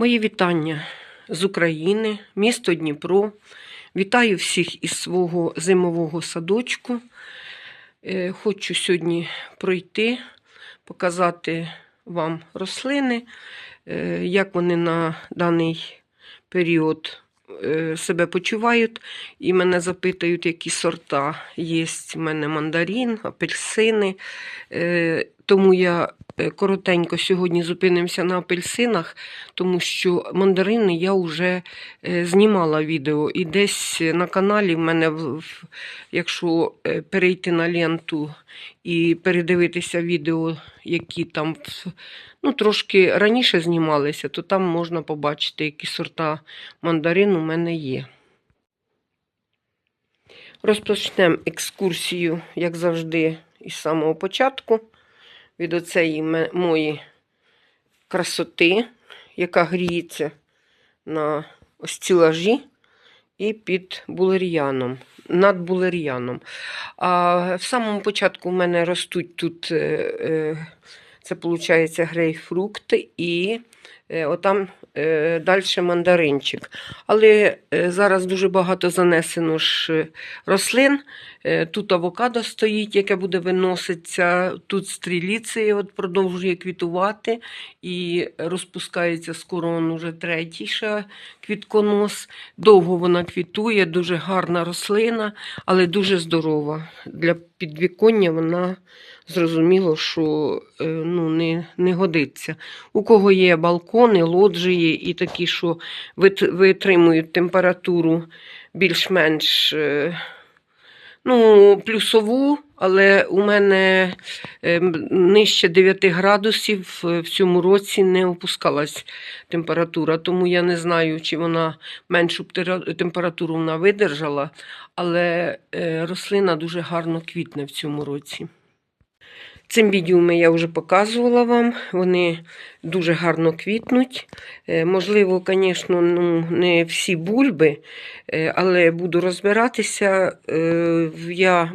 Мої вітання з України, місто Дніпро. Вітаю всіх із свого зимового садочку. Е, Хочу сьогодні пройти, показати вам рослини, е, як вони на даний період е, себе почувають. І мене запитують, які сорта є. У мене мандарин, апельсини. Тому я е, коротенько сьогодні зупинимося на апельсинах, тому що мандарини я вже е, знімала відео. І десь на каналі в мене, якщо е, перейти на ленту і передивитися відео, які там ну, трошки раніше знімалися, то там можна побачити, які сорта мандарин у мене є. Розпочнемо екскурсію, як завжди, із самого початку. Від оцеї моєї красоти, яка гріється на ось стілажі і під булер'яном, над булер'яном. А в самому початку в мене ростуть тут, е, е, це виходить грейпфрукт і е, отам е, далі мандаринчик. Але е, зараз дуже багато занесено ж рослин. Тут авокадо стоїть, яке буде виноситися. Тут стріліція от продовжує квітувати і розпускається скоро он уже третій квітконос. Довго вона квітує, дуже гарна рослина, але дуже здорова. Для підвіконня вона зрозуміло, що е, ну, не, не годиться. У кого є балкони, лоджії і такі, що витримують температуру більш-менш. е, Ну, плюсову, але у мене ем, нижче 9 градусів е, в цьому році не опускалась температура, тому я не знаю, чи вона меншу температуру вона видержала, але е, рослина дуже гарно квітне в цьому році. Цим відео я вже показувала вам, вони дуже гарно квітнуть. Е, Можливо, звісно, ну, не всі бульби, е, але буду розбиратися. Е, Я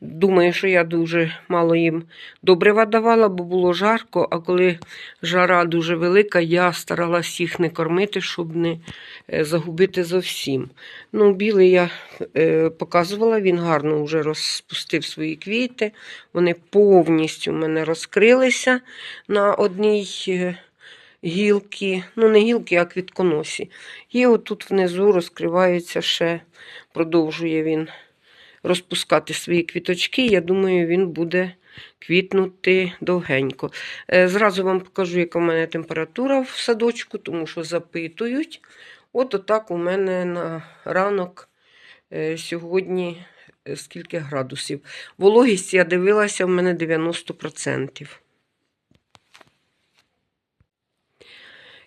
думаю, що я дуже мало їм добрива давала, бо було жарко, а коли жара дуже велика, я старалась їх не кормити, щоб не загубити зовсім. Ну, білий я показувала, він гарно вже розпустив свої квіти. Вони повністю в мене розкрилися на одній е, гілці, ну не гілки, а квітконосі. І отут внизу розкриваються ще, продовжує він розпускати свої квіточки. Я думаю, він буде квітнути довгенько. Е, Зразу вам покажу, яка в мене температура в садочку, тому що запитують. От отак у мене на ранок е, сьогодні скільки градусів. Вологість я дивилася, в мене 90%.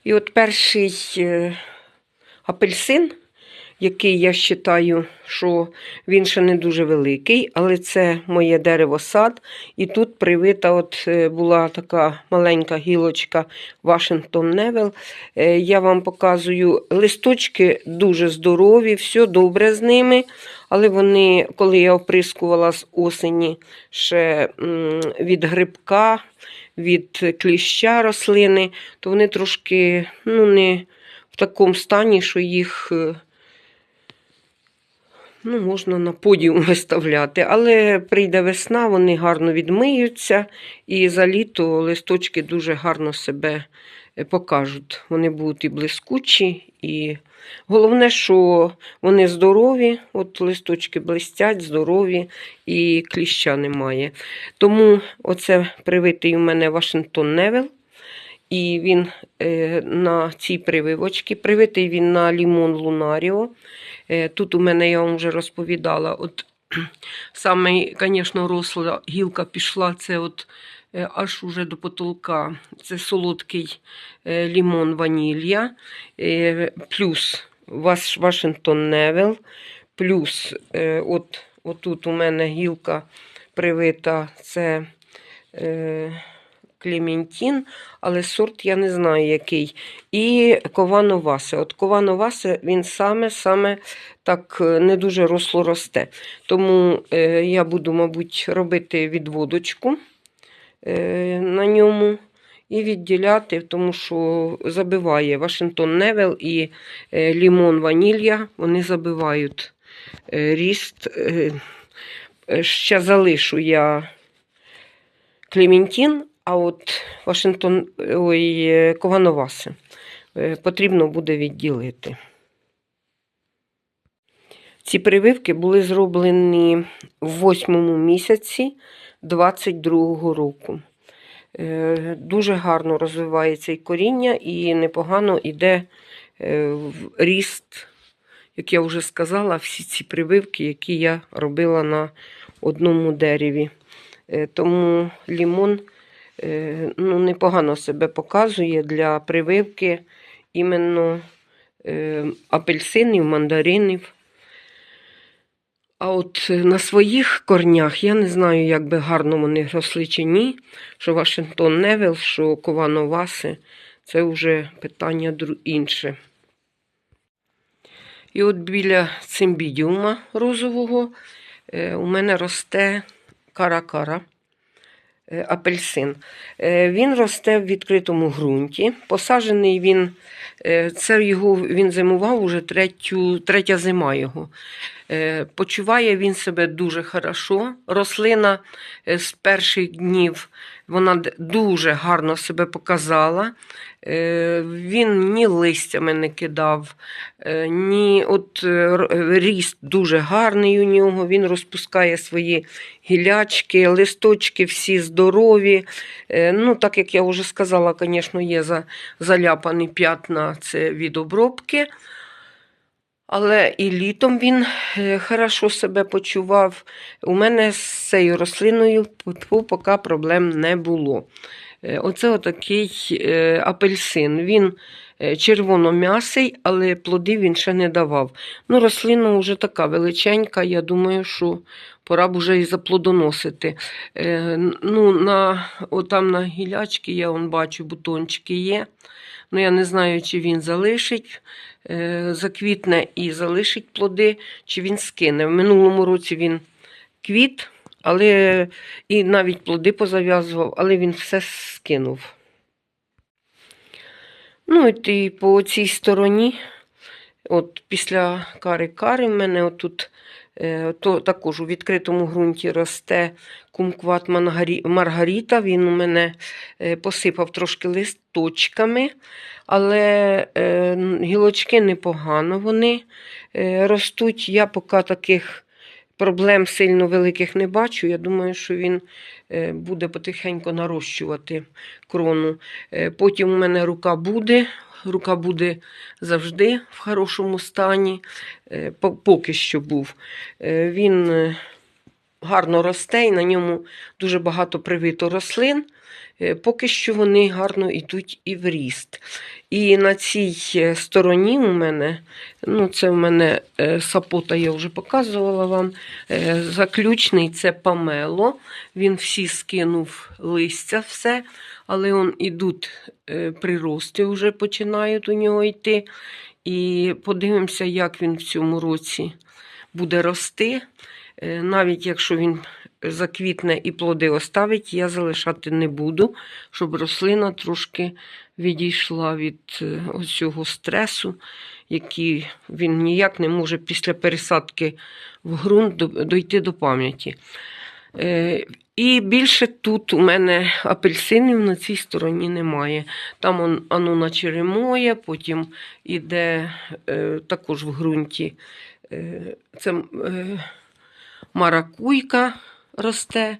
І от перший е, апельсин, який я вважаю, що він ще не дуже великий, але це моє дерево сад. І тут привита от е, була така маленька гілочка Вашингтон Невел. Я вам показую листочки дуже здорові, все добре з ними. Але вони, коли я оприскувала з осені ще від грибка, від кліща рослини, то вони трошки ну, не в такому стані, що їх е, ну, можна на подіум виставляти. Але прийде весна, вони гарно відмиються, і за літо листочки дуже гарно себе е, покажуть. Вони будуть і блискучі, і головне, що вони здорові, от листочки блистять, здорові, і кліща немає. Тому оце привитий у мене Вашингтон Невел. І він е, на цій прививочці, привитий він на лімон Лунаріо. Е, тут у мене я вам вже розповідала. От саме, звісно, росла гілка пішла, це от е, аж уже до потолка. Це солодкий е, лімон ванілля, е, плюс ваш, Вашингтон Невел, плюс от, отут у мене гілка привита, це. Клементін, але сорт я не знаю який. І Ковановасе. От Ковановасе він саме-саме так е, не дуже росло росте. Тому е, я буду, мабуть, робити відводочку е, на ньому і відділяти, тому що забиває Вашингтон Невел і лімон ванілля, вони забивають ріст. Ще залишу я Клементін, а от Вашингтон, ой, е, Ковановаси е, потрібно буде відділити. Ці прививки були зроблені в восьмому місяці 22-го року. Е, Дуже гарно розвивається і коріння, і непогано йде ріст, як я вже сказала, всі ці прививки, які я робила на одному дереві. Тому лімон ну, непогано себе показує для прививки іменно е, апельсинів, мандаринів. А от е, на своїх корнях я не знаю, як би гарно вони росли чи ні. Що Вашингтон Невел, що Ковановаси це вже питання інше. І от біля цимбідіума розового е, у мене росте кара-кара, е, апельсин. Е, Він росте в відкритому ґрунті. Посаджений він, е, це його він зимував уже третю, третя зима його. Е, Почуває він себе дуже хорошо. Рослина е, з перших днів вона дуже гарно себе показала. Е, Він ні листями не кидав, е, ні от е, ріст дуже гарний у нього. Він розпускає свої гілячки, листочки всі здорові. Ну, так як я вже сказала, звісно, є заляпані п'ятна це від обробки. Але і літом він хорошо себе почував. У мене з цією рослиною поки проблем не було. Е, Оце отакий е, апельсин. Він е, червономясий, але плодів він ще не давав. Ну, рослина вже така величенька, я думаю, що пора б уже і заплодоносити. Ну, на, отам на гілячки я он бачу, бутончики є. Ну, я не знаю, чи він залишить, заквітне і залишить плоди, чи він скине. В минулому році він квіт, але і навіть плоди позав'язував, але він все скинув. Ну, і по цій стороні, от після кари-кари, в мене отут е, то також у відкритому ґрунті росте кумкват маргаріта. Він у мене е, посипав трошки листочками, але е, гілочки непогано вони ростуть. Я поки таких проблем сильно великих не бачу. Я думаю, що він е, буде потихеньку нарощувати крону. Е, Потім у мене рука буде. Рука буде завжди в хорошому стані. Е, Поки що був. Він гарно росте і на ньому дуже багато привито рослин. Е, Поки що вони гарно йдуть і в ріст. І на цій е, стороні у мене, ну це у мене е, сапота, я вже показувала вам. Заключний це памело. Він всі скинув листя, все, але он ідуть прирости, вже починають у нього йти. І подивимося, як він в цьому році буде рости. Навіть якщо він заквітне і плоди оставить, я залишати не буду, щоб рослина трошки відійшла від е, цього стресу, який він ніяк не може після пересадки в ґрунт до- дойти до пам'яті. Е, І більше тут у мене апельсинів на цій стороні немає. Там он, оно наче потім іде е, також в ґрунті. Е, це е, маракуйка росте.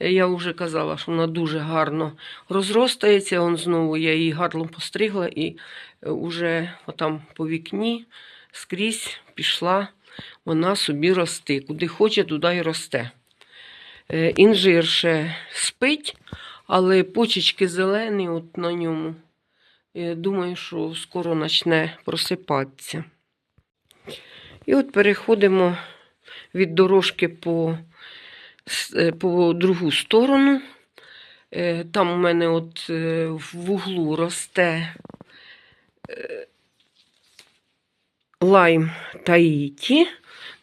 Е, Я вже казала, що вона дуже гарно розростається. Он знову я її гарно постригла і вже отам по вікні скрізь пішла вона собі рости. Куди хоче, туди й росте. Е, Інжир ще спить, але почечки зелені от на ньому. Думаю, що скоро почне просипатися. І от переходимо від дорожки по, е, по другу сторону. Е, Там у мене от е, в вуглу росте е, лайм таїті.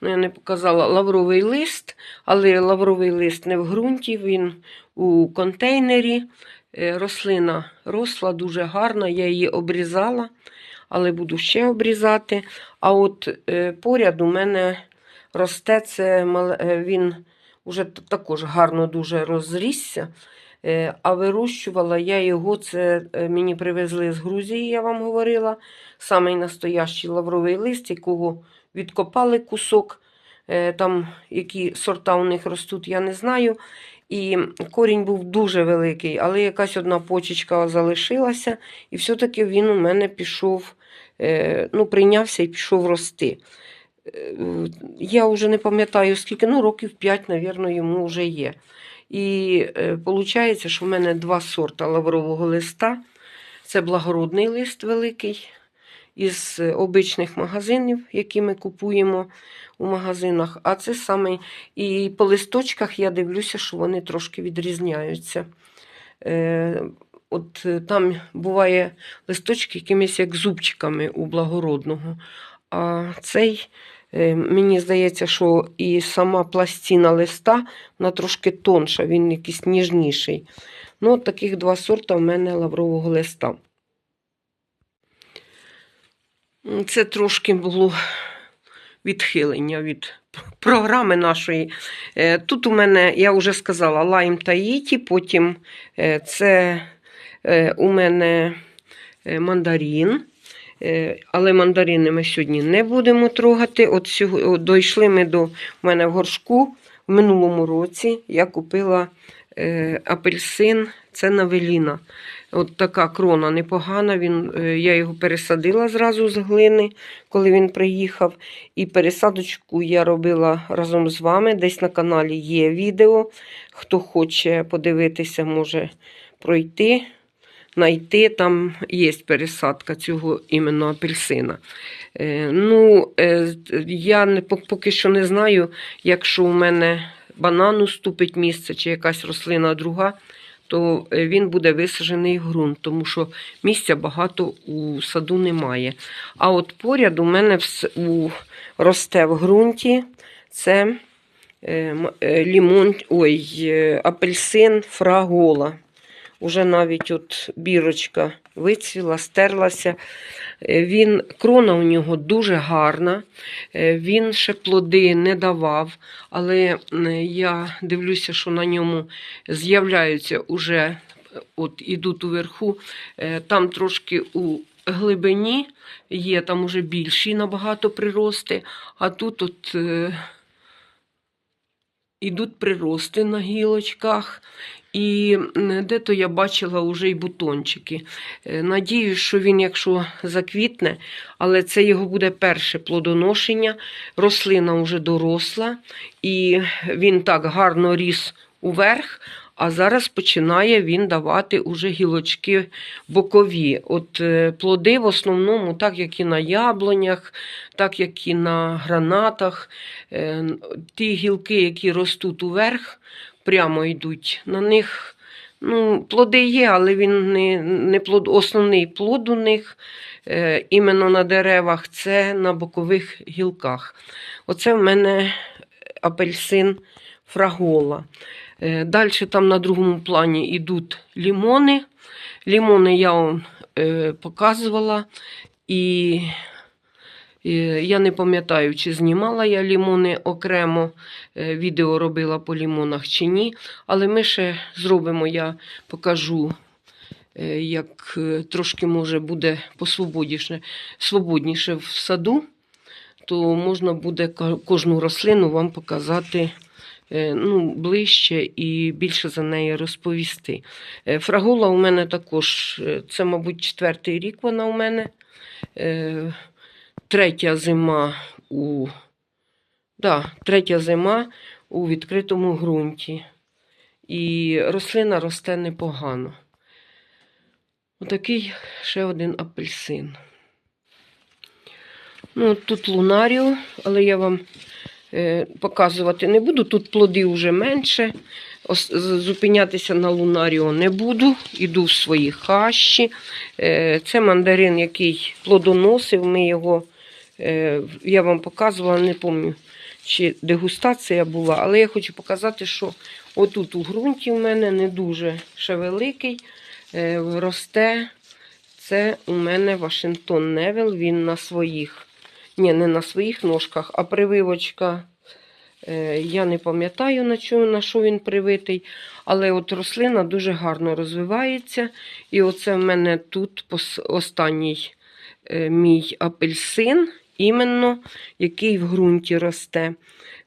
Ну, я не показала лавровий лист, але лавровий лист не в ґрунті, він у контейнері. Е, Рослина росла дуже гарно, я її обрізала, але буду ще обрізати. А от е, поряд у мене росте це е, він уже також гарно дуже розрісся. Е, А вирощувала я його, це е, мені привезли з Грузії, я вам говорила. Самий настоящий лавровий лист, якого відкопали кусок. Е, Там які сорта у них ростуть, я не знаю. І корінь був дуже великий, але якась одна почечка залишилася, і все-таки він у мене пішов, ну, прийнявся і пішов рости. Е, Я вже не пам'ятаю, скільки, ну, років 5, мабуть, йому вже є. І виходить, що в мене два сорта лаврового листа. Це благородний лист великий із е, обичних магазинів, які ми купуємо у магазинах. А це саме і по листочках я дивлюся, що вони трошки відрізняються. Е, от е, там буває листочки якимись як зубчиками у благородного. А цей, е, мені здається, що і сама пластина листа, вона трошки тонша, він якийсь ніжніший. Ну, от таких два сорта в мене лаврового листа. Це трошки було відхилення від програми нашої. Е, Тут у мене, я вже сказала, лайм таїті, потім е, це е, у мене е, мандарин. Е, Але мандарини ми сьогодні не будемо трогати. От сього- дійшли ми до в мене в горшку в минулому році. Я купила е, апельсин, це навеліна. От така крона непогана. Він, е, я його пересадила зразу з глини, коли він приїхав. І пересадочку я робила разом з вами. Десь на каналі є відео. Хто хоче подивитися, може пройти, знайти. Там є пересадка цього іменно апельсина. Е, ну, е, я поки що не знаю, якщо у мене банан уступить місце чи якась рослина друга, то е, він буде висаджений в ґрунт, тому що місця багато у саду немає. А от поряд у мене росте в ґрунті це лімон, ой, апельсин фрагола. Уже навіть от бірочка вицвіла, стерлася. Е, Він, крона у нього дуже гарна. Е, Він ще плоди не давав, але я дивлюся, що на ньому з'являються уже, от ідуть уверху, е, там трошки у глибині є, там уже більші набагато прирости, а тут от ідуть прирости на гілочках. І де-то я бачила вже й бутончики. Е, Надіюсь, що він, якщо заквітне, але це його буде перше плодоношення. Рослина вже доросла, і він так гарно ріс уверх, а зараз починає він давати уже гілочки бокові. От е, плоди в основному, так як і на яблунях, так як і на гранатах. Е, Ті гілки, які ростуть уверх, прямо йдуть. На них ну, плоди є, але він не, не плод, основний плод у них е, іменно на деревах це на бокових гілках. Оце в мене апельсин фрагола. Е, Далі там на другому плані йдуть лімони. Лімони я вам е, показувала. І е, я не пам'ятаю, чи знімала я лімони окремо, відео робила по лімонах чи ні. Але ми ще зробимо, я покажу, як трошки може буде посвободніше свободніше в саду, то можна буде кожну рослину вам показати ну, ближче і більше за неї розповісти. Е, Фрагула у мене також, е, це, мабуть, четвертий рік вона у мене. Е, Третя зима у да, третя зима у відкритому ґрунті. І рослина росте непогано. Отакий ще один апельсин. Ну, тут лунаріо, але я вам е, показувати не буду. Тут плоди вже менше. Зупинятися на лунаріо не буду. Іду в свої хащі. Е, це мандарин, який плодоносив. Ми його, е, я вам показувала, не пам'ятаю, чи дегустація була, але я хочу показати, що отут у ґрунті в мене не дуже ще великий. е, росте. Це у мене Вашингтон Невел. Він на своїх, ні, не на своїх ножках, а прививочка. е, Я не пам'ятаю, на що, на що він привитий, але от рослина дуже гарно розвивається. І оце в мене тут останній е, мій апельсин, іменно, який в ґрунті росте.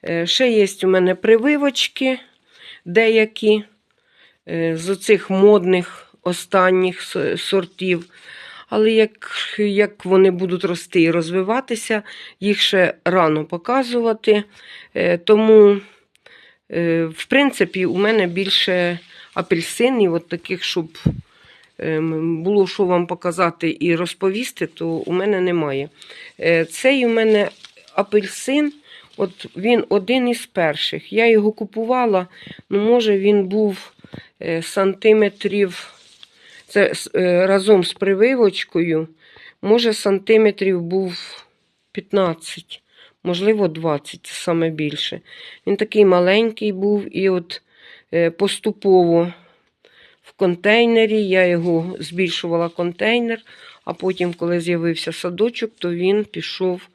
Е, Ще є у мене прививочки деякі з оцих модних останніх сортів. Але як, як вони будуть рости і розвиватися, їх ще рано показувати. Е, Тому, е, в принципі, у мене більше апельсинів, от таких, щоб ем, було що вам показати і розповісти, то у мене немає. Е, Цей у мене апельсин, от він один із перших. Я його купувала, ну, може, він був сантиметрів. Це е, разом з прививочкою, може, сантиметрів був 15, можливо, 20, це саме більше. Він такий маленький був, і от е, поступово в контейнері я його збільшувала контейнер, а потім, коли з'явився садочок, то він пішов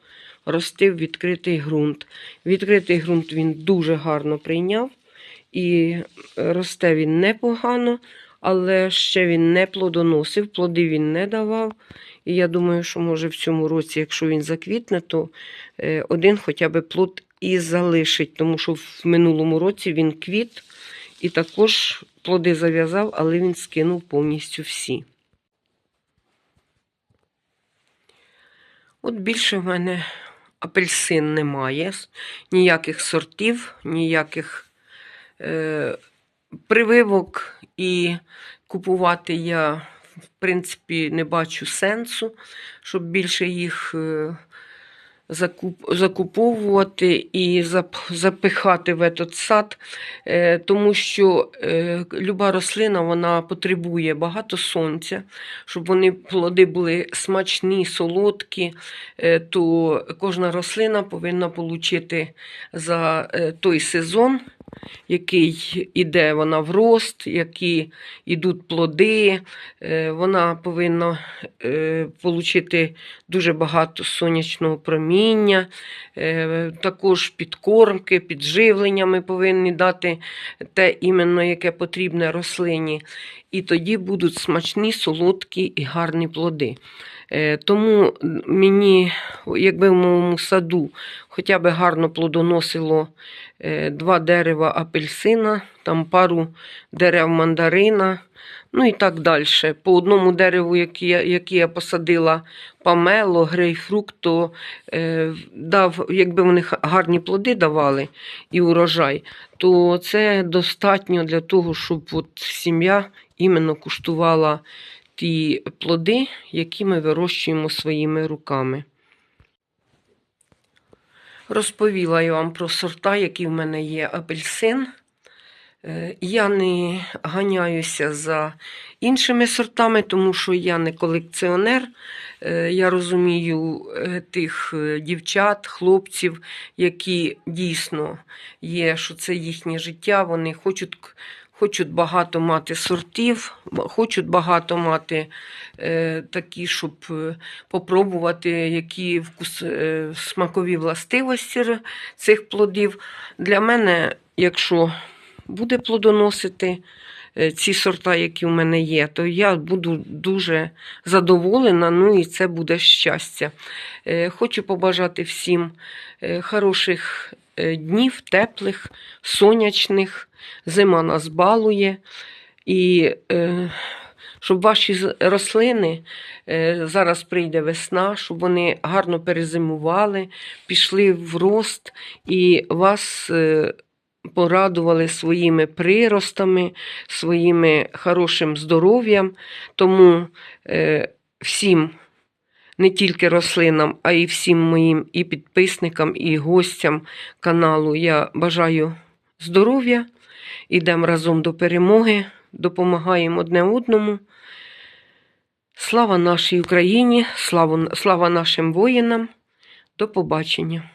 рости в відкритий ґрунт. Відкритий ґрунт він дуже гарно прийняв, і росте він непогано але ще він не плодоносив, плоди він не давав. І я думаю, що може в цьому році, якщо він заквітне, то е, один хоча б плод і залишить, тому що в минулому році він квіт і також плоди зав'язав, але він скинув повністю всі. От більше в мене апельсин немає, ніяких сортів, ніяких е, прививок і купувати я, в принципі, не бачу сенсу, щоб більше їх е, закуповувати і запихати в этот сад, е, тому що е, люба рослина вона потребує багато сонця, щоб вони плоди були смачні, солодкі, то кожна рослина повинна отримати за той сезон який іде вона в рост, які йдуть плоди. Е, Вона повинна е, отримати дуже багато сонячного проміння, Е, також підкормки, підживлення ми повинні дати те іменно, яке потрібне рослині. І тоді будуть смачні, солодкі і гарні плоди. Е, Тому мені, якби в моєму саду хоча б гарно плодоносило е, два дерева апельсина, там пару дерев мандарина, ну і так далі. По одному дереву, яке я, посадила памело, грейпфрукт, то е, дав, якби вони гарні плоди давали і урожай, то це достатньо для того, щоб от сім'я іменно куштувала ті плоди, які ми вирощуємо своїми руками. Розповіла я вам про сорта, які в мене є апельсин. Е, Я не ганяюся за іншими сортами, тому що я не колекціонер. Е, Я розумію е, тих дівчат, хлопців, які дійсно є, що це їхнє життя. Вони хочуть, хочуть багато мати сортів, хочуть багато мати е, такі, щоб е, попробувати, які вкус, е, смакові властивості цих плодів. Для мене, якщо буде плодоносити е, ці сорта, які в мене є, то я буду дуже задоволена, ну і це буде щастя. Е, Хочу побажати всім е, хороших днів, теплих, сонячних. Зима нас балує. І е, щоб ваші рослини е, зараз прийде весна, щоб вони гарно перезимували, пішли в рост і вас е, порадували своїми приростами, своїми хорошим здоров'ям. Тому е, всім, не тільки рослинам, а й всім моїм і підписникам, і гостям каналу я бажаю здоров'я. Ідемо разом до перемоги, допомагаємо одне одному. Слава нашій Україні, слава, слава нашим воїнам. До побачення.